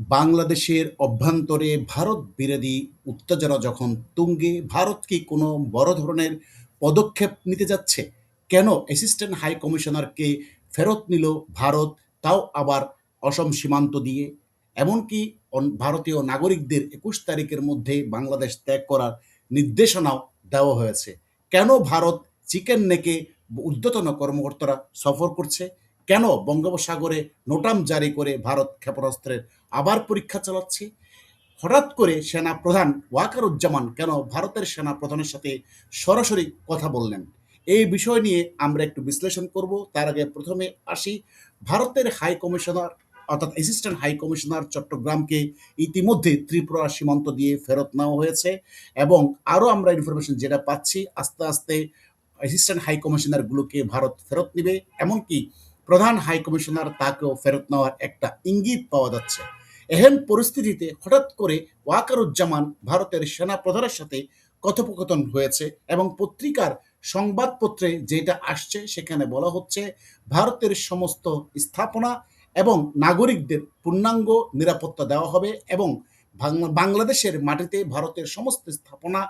বাংলাদেশের অভ্যন্তরে ভারত বিরোধী উত্তেজনা যখন তুঙ্গে, ভারত কি কোনো বড় ধরনের পদক্ষেপ নিতে যাচ্ছে? কেন অ্যাসিস্ট্যান্ট হাই কমিশনারকে ফেরত নিল ভারত, তাও আবার অসম সীমান্ত দিয়ে? এমনকি ভারতীয় নাগরিকদের একুশ তারিখের মধ্যে বাংলাদেশ ত্যাগ করার নির্দেশনাও দেওয়া হয়েছে। কেন ভারত চিকেন নেকে ঊর্ধ্বতন কর্মকর্তারা সফর করছে? কেন বঙ্গোপসাগরে নোটাম জারি করে ভারত ক্ষেপণাস্ত্রের আবার পরীক্ষা চালাচ্ছে? হঠাৎ করে সেনা প্রধান ওয়াকারুজ্জামান কেন ভারতের সেনা প্রধানের সাথে সরাসরি কথা বললেন? এই বিষয় নিয়ে আমরা একটু বিশ্লেষণ করব। তার আগে প্রথমে আসি ভারতের হাই কমিশনার, অর্থাৎ অ্যাসিস্ট্যান্ট হাই কমিশনার চট্টগ্রামকে ইতিমধ্যে ত্রিপুরা সীমান্ত দিয়ে ফেরত নেওয়া হয়েছে এবং আরও আমরা ইনফরমেশন যেটা পাচ্ছি, আস্তে আস্তে অ্যাসিস্ট্যান্ট হাই কমিশনারগুলোকে ভারত ফেরত নেবে। এমনকি প্রধান হাই কমিশনার তাকেও ফেরত নেওয়ার একটা ইঙ্গিত পাওয়া যাচ্ছে। এহেন পরিস্থিতিতে হঠাৎ করে ওয়াকারুজ্জামান ভারতের সেনা প্রধানের সাথে কথোপকথন হয়েছে এবং পত্রিকার সংবাদপত্রে যেটা আসছে সেখানে বলা হচ্ছে, ভারতের সমস্ত স্থাপনা এবং নাগরিকদের পূর্ণাঙ্গ নিরাপত্তা দেওয়া হবে এবং বাংলাদেশের মাটিতে ভারতের সমস্ত স্থাপনা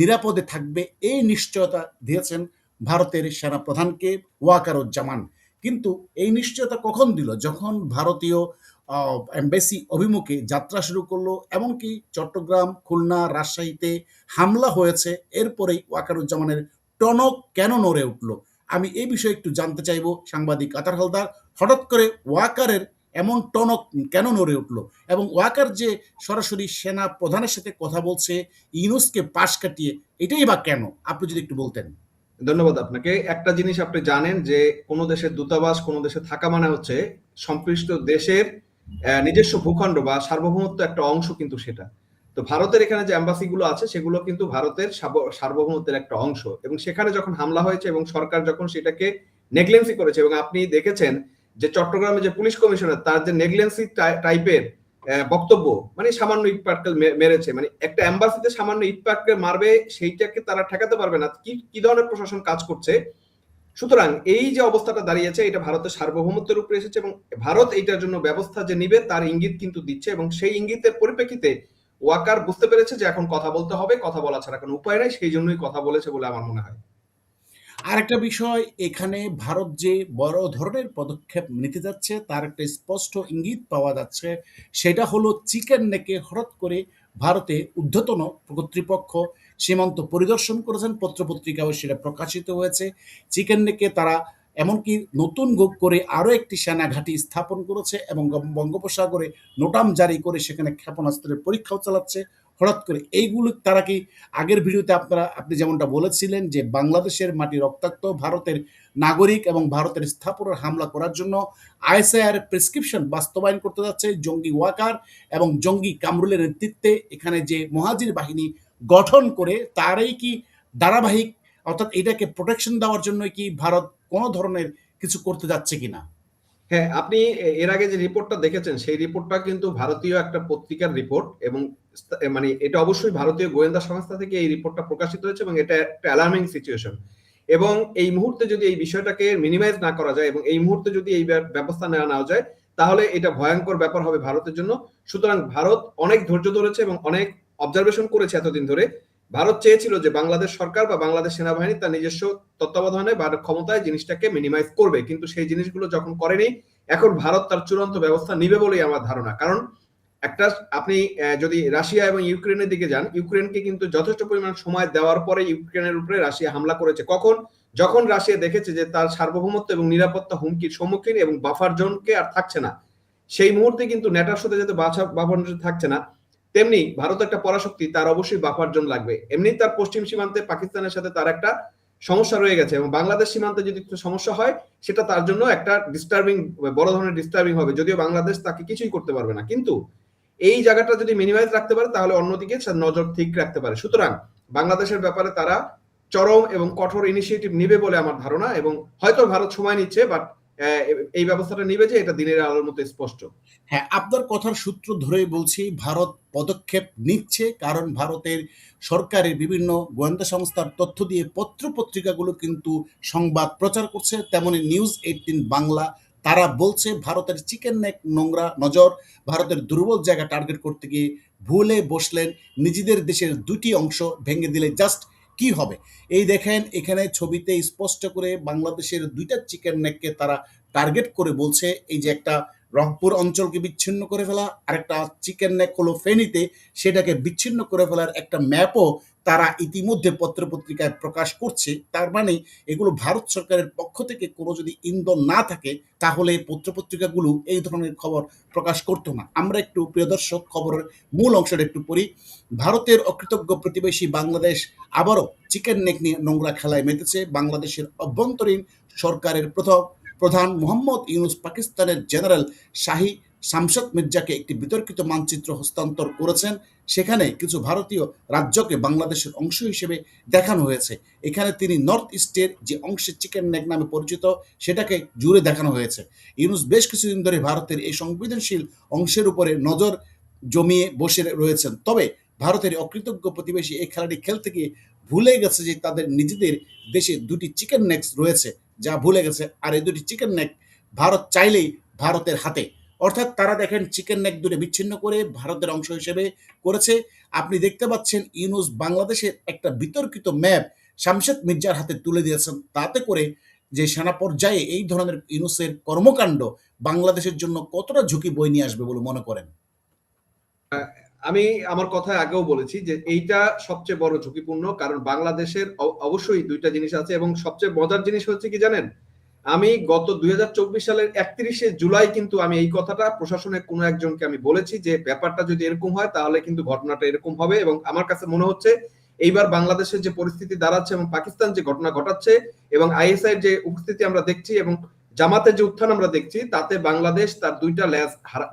নিরাপদে থাকবে, এই নিশ্চয়তা দিয়েছেন ভারতের সেনা প্রধানকে ওয়াকারুজ্জামান। কিন্তু এই নিশ্চয়তা কখন দিল? যখন ভারতীয় এম্বাসি অভিমুখে যাত্রা শুরু করল, এমনকি চট্টগ্রাম, খুলনা, রাজশাহীতে হামলা হয়েছে, এরপরেই ওয়াকারুজ্জামানের টনক কেন নড়ে উঠল? আমি এই বিষয়ে একটু জানতে চাইব, সাংবাদিক আতার হালদার। হঠাৎ করে ওয়াকারের এমন টনক কেন নড়ে উঠল? এবং ওয়াকার যে সরাসরি সেনা প্রধানের সাথে কথা বলছে, ইউনুসকে পাশ কাটিয়ে, এটাই বা কেন? আপনি যদি একটু বলতেন। ধন্যবাদ আপনাকে। একটা জিনিস আপনি জানেন যে কোনো দেশের দূতাবাস, কোনো দেশে থাকা মানে হচ্ছে সংশ্লিষ্ট দেশের নিজস্ব ভূখণ্ড বা সার্বভৌমত্ব একটা অংশ কিন্তু সেটা। তো ভারতের এখানে যে অ্যাম্বাসি গুলো আছে, সেগুলো কিন্তু ভারতের সার্বভৌমত্বের একটা অংশ। এবং সেখানে যখন হামলা হয়েছে এবং সরকার যখন সেটাকে নেগলেন্সি করেছে এবং আপনি দেখেছেন যে চট্টগ্রামে যে পুলিশ কমিশনার, তার যে নেগলেন্সি টাইপের বক্তব্য মানে সামান্য ইট পাটকেল মেরেছে। মানে একটা অ্যাম্বাসিতে সামান্য ইট পাটকেল মারবে, সেইটাকে তারা ঠেকাতে পারবে না। কি কি ধরনের প্রশাসন কাজ করছে? সুতরাং এই যে অবস্থাটা দাঁড়িয়েছে, এটা ভারতের সার্বভৌমত্বের উপরে এসেছে এবং ভারত এইটার জন্য ব্যবস্থা যে নিবে, তার ইঙ্গিত কিন্তু দিচ্ছে এবং সেই ইঙ্গিতের পরিপ্রেক্ষিতে ওয়াকার বুঝতে পেরেছে যে এখন কথা বলতে হবে, কথা বলা ছাড়া কোনো উপায় নাই, সেই জন্যই কথা বলেছে বলে আমার মনে হয়। আর একটা বিষয়, এখানে ভারত যে বড় ধরনের পদক্ষেপ নিতে যাচ্ছে, তার একটা স্পষ্ট ইঙ্গিত পাওয়া যাচ্ছে, সেটা হলো চিকেন নেকে হঠাৎ করে ভারতে ঊর্ধ্বতন কর্তৃপক্ষ সীমান্ত পরিদর্শন করেছেন পত্রপত্রিকাও সেটা প্রকাশিত হয়েছে। চিকেন নেকে তারা এমনকি নতুন গোপ করে আরও একটি সেনা ঘাঁটি স্থাপন করেছে এবং বঙ্গোপসাগরে নোটাম জারি করে সেখানে ক্ষেপণাস্ত্রের পরীক্ষাও চালাচ্ছে। হঠাৎ করে এইগুলো তারা কি আগের ভিডিওতে আপনারা, আপনি যেমনটা বলেছিলেন যে বাংলাদেশের মাটি রক্তাক্ত, ভারতের নাগরিক এবং ভারতের স্থাপনার হামলা করার জন্য আইএসআইআর প্রেসক্রিপশন বাস্তবায়ন করতে যাচ্ছে জঙ্গি ওয়াকার এবং জঙ্গি কামরুলের নেতৃত্বে এখানে যে মহাজির বাহিনী গঠন করে, তারই কি ধারাবাহিক, অর্থাৎ এটাকে প্রোটেকশন দেওয়ার জন্য কি ভারত কোনো ধরনের কিছু করতে যাচ্ছে কিনা? হ্যাঁ আপনি এর আগে যে রিপোর্টটা দেখেছেন, সেই রিপোর্টটা কিন্তু ভারতীয় একটা পত্রিকার রিপোর্ট এবং মানে এটা অবশ্যই ভারতীয় গোয়েন্দা সংস্থা থেকে এই রিপোর্টটা প্রকাশিত হয়েছে এবং এটা একটা অ্যালার্মিং সিচুয়েশন এবং এই মুহূর্তে যদি এই বিষয়টাকে মিনিমাইজ না করা যায় এবং এই মুহূর্তে যদি এই ব্যবস্থা নেওয়া না যায়, তাহলে এটা ভয়ঙ্কর ব্যাপার হবে ভারতের জন্য। সুতরাং ভারত অনেক ধৈর্য ধরেছে এবং অনেক অবজারভেশন করেছে এতদিন ধরে। ভারত চেয়েছিল যে বাংলাদেশ সরকার বা বাংলাদেশ সেনাবাহিনী তার নিজস্ব তত্ত্বাবধানে বা ক্ষমতায় জিনিসটাকে মিনিমাইজ করবে। কিন্তু সেই জিনিসগুলো যখন করেনি, এখন ভারত তার চূড়ান্ত ব্যবস্থা নিবে বলেই আমার ধারণা। কারণ একটা, আপনি যদি রাশিয়া এবং ইউক্রেনের দিকে যান, ইউক্রেনকে কিন্তু যথেষ্ট পরিমাণ সময় দেওয়ার পরে ইউক্রেনের উপরে রাশিয়া হামলা করেছে। কখন? যখন রাশিয়া দেখেছে যে তার সার্বভৌমত্ব এবং নিরাপত্তা হুমকির সম্মুখীন এবং বাফার জোনকে আর থাকছে না, সেই মুহূর্তে কিন্তু নেটার সাথে যাতে বাফার জোন থাকছে না, তেমনি ভারত একটা পরাশক্তি, তার অবশ্যই বাফার জোন লাগবে। এমনি তার পশ্চিম সীমান্তে পাকিস্তানের সাথে তার একটা সমস্যা রয়ে গেছে এবং বাংলাদেশ সীমান্তে যদি একটু সমস্যা হয়, সেটা তার জন্য একটা ডিস্টার্বিং বড় ধরনের ডিস্টার্বিং হবে, যদিও বাংলাদেশ তাকে কিছুই করতে পারবে না। কিন্তু এই জায়গাটা যদি মিনিমাইজ রাখতে পারে, তাহলে অন্যদিকে নজর ঠিক রাখতে পারে। সুতরাং বাংলাদেশের ব্যাপারে তারা চরম এবং কঠোর ইনিশিয়েটিভ নিবে বলে আমার ধারণা এবং হয়তো ভারত সময় নিচ্ছে বাট এই ব্যবস্থাটা নিবে যে এটা দিনের আলোর মতো স্পষ্ট। হ্যাঁ আপনার কথার সূত্র ধরেই বলছি, ভারত পদক্ষেপ নিচ্ছে কারণ ভারতের সরকারের বিভিন্ন গোয়েন্দা সংস্থার তথ্য দিয়ে পত্র পত্রিকাগুলো কিন্তু সংবাদ প্রচার করছে। তেমনি নিউজ এইটিন বাংলা তারা বলছে ভারতের চিকেন নেক নোংরা নজর, ভারতের দুর্বল জায়গা টার্গেট করতে গিয়ে ভুলে বসলেন। নিজেদের দেশের দুটি অংশ ভেঙে দিলে জাস্ট কি হবে? এই দেখেন, এখানে ছবিতে স্পষ্ট করে বাংলাদেশের দুইটা চিকেন নেককে তারা টার্গেট করে বলছে। এই যে একটা রংপুর অঞ্চলকে বিচ্ছিন্ন করে ফেলা, আরেকটা চিকেন নেক হলো ফেনীতে সেটাকে বিচ্ছিন্ন করে ফেলার একটা ম্যাপও তারা ইতিমধ্যে পত্রপত্রিকায় প্রকাশ করছে। তার মানে এগুলো ভারত সরকারের পক্ষ থেকে কোনো যদি ইন্ধন না থাকে, তাহলে পত্রপত্রিকাগুলো এই ধরনের খবর প্রকাশ করতো না। আমরা একটু প্রিয় দর্শক, খবরের মূল অংশটা একটু পড়ি। ভারতের অকৃতজ্ঞ প্রতিবেশী বাংলাদেশ আবারও চিকেন নেক নিয়ে নোংরা খেলায় মেতেছে। বাংলাদেশের অভ্যন্তরীণ সরকারের প্রথম প্রধান মোহাম্মদ ইউনুস পাকিস্তানের জেনারেল শাহি শামশাদ মির্জাকে একটি বিতর্কিত মানচিত্র হস্তান্তর করেছেন। সেখানে কিছু ভারতীয় রাজ্যকে বাংলাদেশের অংশ হিসেবে দেখানো হয়েছে। এখানে তিনি নর্থ ইস্টের যে অংশে চিকেন নেক নামে পরিচিত, সেটাকে জুড়ে দেখানো হয়েছে। ইউনুস বেশ কিছুদিন ধরে ভারতের এই সংবেদনশীল অংশের উপরে নজর জমিয়ে বসে রয়েছেন। তবে ভারতের অকৃতজ্ঞ প্রতিবেশী এই খেলাটি খেলতে গিয়ে ভুলে গেছে যে তাদের নিজেদের দেশে দুটি চিকেন নেক্স রয়েছে। যা ভুলে গেছে, আর এই দুটি চিকেন নেক ভারত চাইলেই ভারতের হাতে। অর্থাৎ তারা দেখেন চিকেন নেক দুটো বিচ্ছিন্ন করে ভারতের অংশ হিসেবে করেছে। আপনি দেখতে পাচ্ছেন ইউনুস বাংলাদেশের একটা বিতর্কিত ম্যাপ শামশেদ মির্জার হাতে তুলে দিয়েছেন। তাতে করে যে সেনা পর্যায়ে এই ধরনের ইউনুসের কর্মকাণ্ড বাংলাদেশের জন্য কতটা ঝুঁকি বই নিয়ে আসবে বলে মনে করেন? আমি আমার কথায় আগেও বলেছি যে এইটা সবচেয়ে বড় ঝুঁকিপূর্ণ, কারণ বাংলাদেশের অবশ্যই দুইটা জিনিস আছে এবং সবচেয়ে মজার জিনিস হচ্ছে কি জানেন? আমি গত দুই হাজার চব্বিশ সালের একত্রিশে জুলাই কিন্তু আমি এই কথাটা প্রশাসনের কোনো একজনকে আমি বলেছি যে ব্যাপারটা যদি এরকম হয় তাহলে কিন্তু ঘটনাটা এরকম হবে এবং আমার কাছে মনে হচ্ছে এইবার বাংলাদেশের যে পরিস্থিতি দাঁড়াচ্ছে এবং পাকিস্তান যে ঘটনা ঘটাচ্ছে এবং আইএসআই যে উপস্থিতি আমরা দেখছি এবং জামাতের যে উত্থান আমরা দেখছি, তাতে বাংলাদেশ তার দুইটা ল্যাজ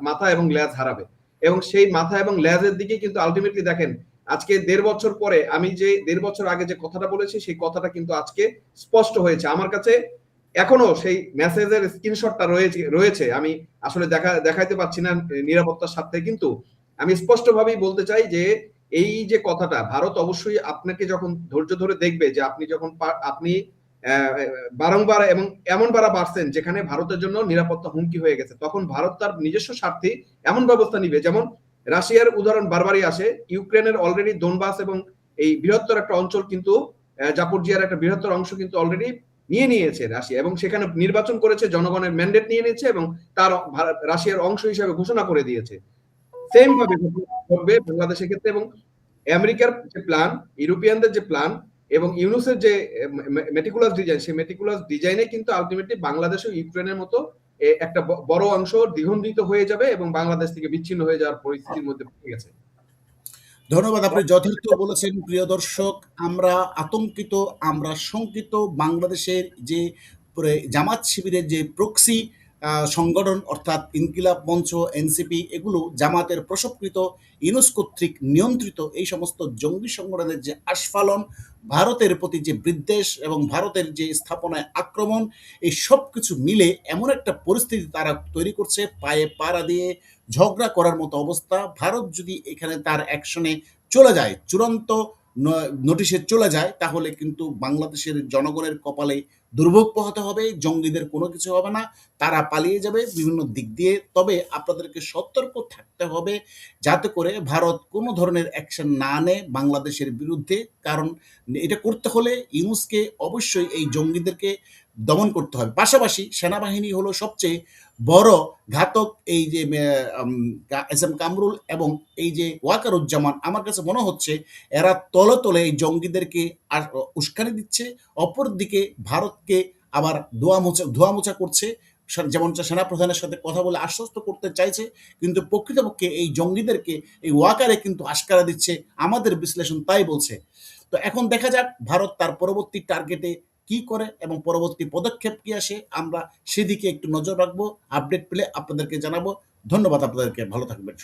মাথা এবং ল্যাজ হারাবে। এবং সেই মাথা এবং লেজের দিকে কিন্তু আলটিমেটলি দেখেন, আজকে দেড় বছর পরে আমি যে দেড় বছর আগে যে কথাটা বলেছি, সেই কথাটা কিন্তু আজকে স্পষ্ট হয়েছে। আমার কাছে এখনও সেই মেসেজের স্ক্রিনশটটা রয়েছে রয়েছে। আমি আসলে দেখা, দেখাইতে পাচ্ছি না নিরাপত্তার স্বার্থে, কিন্তু আমি স্পষ্টভাবেই বলতে চাই যে এই যে কথাটা, ভারত অবশ্যই আপনাকে যখন ধৈর্য ধরে দেখবে যে আপনি যখন আপনি বারংবার এবং এমন বারা বাড়ছেন যেখানে ভারতের জন্য নিরাপত্তা হুমকি হয়ে গেছে। তখন ভারত তার নিজস্ব স্বার্থে এমন ব্যবস্থা নিবে, যেমন রাশিয়ার উদাহরণ বারবারই আসে, ইউক্রেনের অলরেডি দোনবাস এবং এই বৃহত্তর একটা অঞ্চল কিন্তু জাপোরজিয়ার একটা বৃহত্তর অংশ কিন্তু অলরেডি নিয়ে নিয়েছে রাশিয়া এবং সেখানে নির্বাচন করেছে, জনগণের ম্যান্ডেট নিয়ে নিয়েছে এবং তার রাশিয়ার অংশ হিসেবে ঘোষণা করে দিয়েছে। সেম ভাবে ঘটবে বাংলাদেশের ক্ষেত্রে এবং আমেরিকার যে প্ল্যান ইউরোপিয়ানদের যে প্ল্যান এবং ইউনুসের যে মেটিকুলাস ডিজাইন সেই মেটিকুলাস ডিজাইনে কিন্তু আলটিমেটলি বাংলাদেশ ও ইউক্রেনের মতো একটা বড় অংশ দ্বিখণ্ডিত হয়ে যাবে এবং বাংলাদেশ থেকে বিচ্ছিন্ন হয়ে যাওয়ার পরিস্থিতির মধ্যে পড়ে গেছে। ধন্যবাদ, আপনি যথার্থ বলেছেন, প্রিয় দর্শক, আমরা আতঙ্কিত, আমরা শঙ্কিত, বাংলাদেশের যে জামাত শিবিরের যে প্রক্সি সংগঠন অর্থাৎ ইনকিলাব মঞ্চ, এনসিপি, এগুলো জামাতের প্রসবকৃত ইউনুস কর্তৃক নিয়ন্ত্রিত এই সমস্ত জঙ্গি সংগঠনের যে আস্ফালন, ভারতের প্রতি যে বিদ্বেষ এবং ভারতের যে স্থাপনায় আক্রমণ, এই সব কিছু মিলে এমন একটা পরিস্থিতি তারা তৈরি করছে, পায়ে পাড়া দিয়ে ঝগড়া করার মতো অবস্থা। ভারত যদি এখানে তার অ্যাকশনে চলে যায়, চূড়ান্ত নোটিশে চলে যায়, তাহলে কিন্তু বাংলাদেশের জনগণের কপালে দুর্ভোগ পোহাতে হবে, জঙ্গিদের কোনো কিছু হবে না, তারা পালিয়ে যাবে বিভিন্ন দিক দিয়ে। তবে আপনাদেরকে সতর্ক থাকতে হবে যাতে করে ভারত কোনো ধরনের অ্যাকশন না নেয় বাংলাদেশের বিরুদ্ধে। কারণ এটা করতে হলে ইউনুসকে অবশ্যই এই জঙ্গিদেরকে দমন করতে হবে। পাশাপাশি সেনাবাহিনী হলো সবচেয়ে বড় ঘাতক এই যে এস এম কামরুল এবং এই যে ওয়াকারুজ্জামান। আমার কাছে মনে হচ্ছে এরা তলে তলে এই জঙ্গিদেরকে উস্কানি দিচ্ছে, অপরদিকে ভারতকে আবার ধোয়া মোছা, ধোয়া করছে। যেমন সেনাপ্রধানের সাথে কথা বলে আশ্বস্ত করতে চাইছে, কিন্তু প্রকৃতপক্ষে এই জঙ্গিদেরকে এই ওয়াকারে কিন্তু আশকারা দিচ্ছে, আমাদের বিশ্লেষণ তাই বলছে। তো এখন দেখা যাক, ভারত তার পরবর্তী টার্গেটে কি করে এবং পরবর্তী পদক্ষেপ কি আসে, আমরা সেদিকে একটু নজর রাখব আপডেট পেলে আপনাদেরকে জানাব। ধন্যবাদ আপনাদেরকে, ভালো থাকবেন